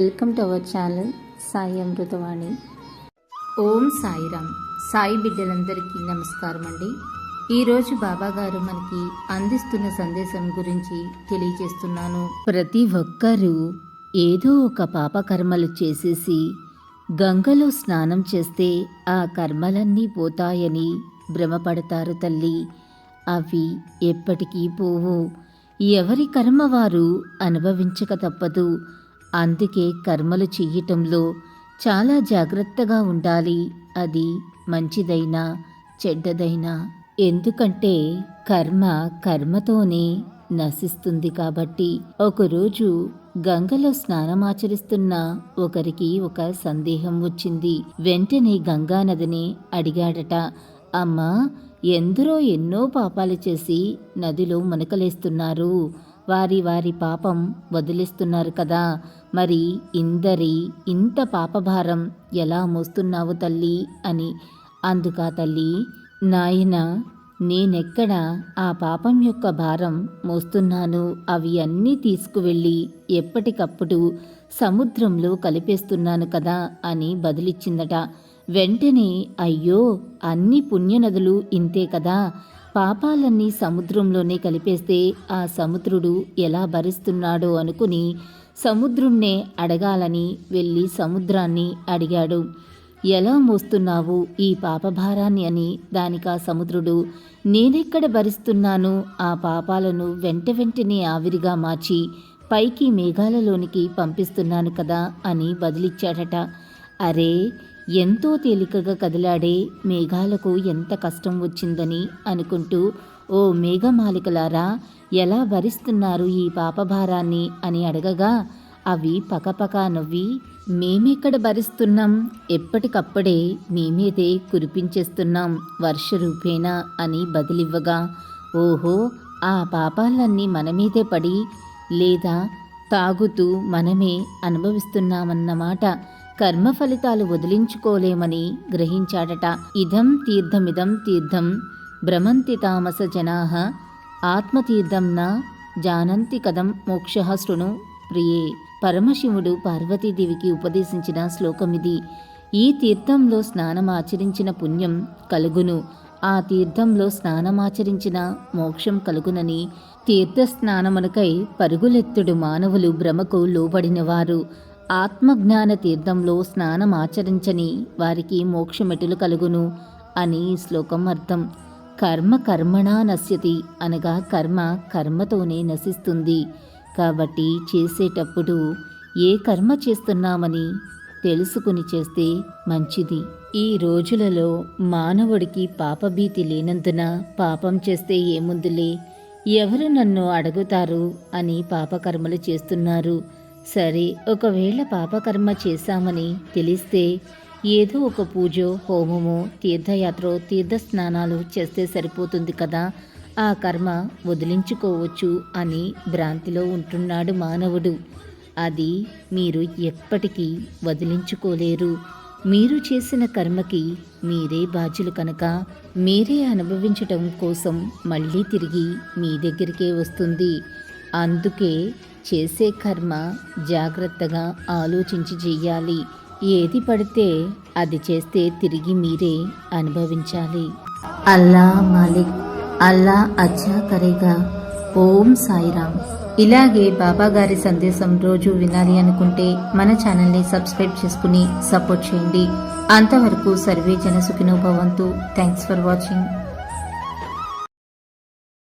Welcome to our channel Sai Amritavani Om Sairam. Sai బిడ్డలందరికీ నమస్కారం అండి. ఈరోజు బాబాగారు మనకి అందిస్తున్న సందేశం గురించి తెలియజేస్తున్నాను. ప్రతి ఒక్కరూ ఏదో ఒక పాపకర్మలు చేసేసి గంగలో స్నానం చేస్తే ఆ కర్మలన్నీ పోతాయని భ్రమపడతారు తల్లి. అవి ఎప్పటికీ పోవు. ఎవరి కర్మ వారు అనుభవించక తప్పదు. అందుకే కర్మలు చెయ్యటంలో చాలా జాగ్రత్తగా ఉండాలి. అది మంచిదైనా చెడ్డదైనా. ఎందుకంటే కర్మ కర్మతోనే నశిస్తుంది కాబట్టి ఒకరోజు గంగలో స్నానమాచరిస్తున్న ఒకరికి ఒక సందేహం వచ్చింది. వెంటనే గంగానదిని అడిగాడట అమ్మా ఎందరో ఎన్నో పాపాలు చేసి నదిలో మునకలేస్తున్నారు. వారి వారి పాపం వదిలేస్తున్నారు కదా. మరి ఇందరి ఇంత పాపభారం ఎలా మోస్తున్నావు తల్లి? అని అందుకా తల్లి నాయన నేనెక్కడ ఆ పాపం యొక్క భారం మోస్తున్నాను? అవి అన్నీ తీసుకువెళ్ళి ఎప్పటికప్పుడు సముద్రంలో కలిపేస్తున్నాను కదా అని బదులిచ్చిందట. వెంటనే అయ్యో అన్ని పుణ్యనదులు ఇంతే కదా. పాపాలన్నీ సముద్రంలోనే కలిపేస్తే ఆ సముద్రుడు ఎలా భరిస్తున్నాడో అనుకుని సముద్రుణ్ణే అడగాలని వెళ్ళి సముద్రాన్ని అడిగాడు. ఎలా మోస్తున్నావు ఈ పాపభారాన్ని? అని దానికా సముద్రుడు. నేనెక్కడ భరిస్తున్నాను? ఆ పాపాలను వెంట వెంటనే ఆవిరిగా మార్చి పైకి మేఘాలలోనికి పంపిస్తున్నాను కదా అని బదిలిచ్చాడట. అరే ఎంతో తేలికగా కదిలాడే మేఘాలకు ఎంత కష్టం వచ్చిందని అనుకుంటూ ఓ మేఘమాలికలారా ఎలా భరిస్తున్నారు ఈ పాపభారాన్ని? అని అడగగా అవి పకపకా నవ్వి మేమెక్కడ భరిస్తున్నాం? ఎప్పటికప్పుడే మేమేదే కురిపించేస్తున్నాం వర్ష రూపేణా అని బదిలివ్వగా ఓహో ఆ పాపాలన్నీ మనమీదే పడి లేదా తాగుతూ మనమే అనుభవిస్తున్నామన్నమాట. కర్మ ఫలితాలు వదిలించుకోలేమని గ్రహించాడట. ఇదం తీర్థమిదం తీర్థం భ్రమంతి తామస జనాహ ఆత్మతీర్థం జానంతి కదం మోక్ష శృణు ప్రియే. పరమశివుడు పార్వతీదేవికి ఉపదేశించిన శ్లోకమిది ఈ తీర్థంలో స్నానమాచరించిన పుణ్యం కలుగును. ఆ తీర్థంలో స్నానమాచరించిన మోక్షం కలుగునని తీర్థస్నానమునకై పరుగులెత్తుడు మానవులు భ్రమకు లోబడినవారు. ఆత్మజ్ఞాన తీర్థంలో స్నానమాచరించని వారికి మోక్షమెటులు కలుగును అని శ్లోకం అర్థం. కర్మ కర్మణా నశ్యతి అనగా కర్మ కర్మతోనే నశిస్తుంది. కాబట్టి చేసేటప్పుడు ఏ కర్మ చేస్తున్నామని తెలుసుకుని చేస్తే మంచిది. ఈ రోజులలో మానవుడికి పాపభీతి లేనందున పాపం చేస్తే ఏముందులే? ఎవరు నన్ను అడుగుతారు అని పాపకర్మలు చేస్తున్నారు? సరే ఒకవేళ పాపకర్మ చేశామని తెలిస్తే ఏదో ఒక పూజో హోమమో తీర్థయాత్రో తీర్థస్నానాలు చేస్తే సరిపోతుంది కదా? ఆ కర్మ వదిలించుకోవచ్చు అని భ్రాంతిలో ఉంటున్నాడు మానవుడు. అది మీరు ఎప్పటికీ వదిలించుకోలేరు. మీరు చేసిన కర్మకి మీరే బాధ్యులు కనుక మీరే అనుభవించటం కోసం మళ్ళీ తిరిగి మీ దగ్గరికే వస్తుంది. అందుకే చేసే కర్మ జాగ్రత్తగా ఆలోచించి చెయ్యాలి. ఏది పడితే అది చేస్తే తిరిగి మీరే అనుభవించాలి. అల్లా మాలిక్ అల్లా అచ్చా కరేగా. ఓం సాయిరామ్. ఇలాగే బాబా గారి సందేశం రోజు వినాలి అనుకుంటే మన ఛానల్ని సబ్స్క్రైబ్ చేసుకుని సపోర్ట్ చేయండి. అంతవరకు సర్వే జన భవంతు థ్యాంక్స్ ఫర్ వాచింగ్.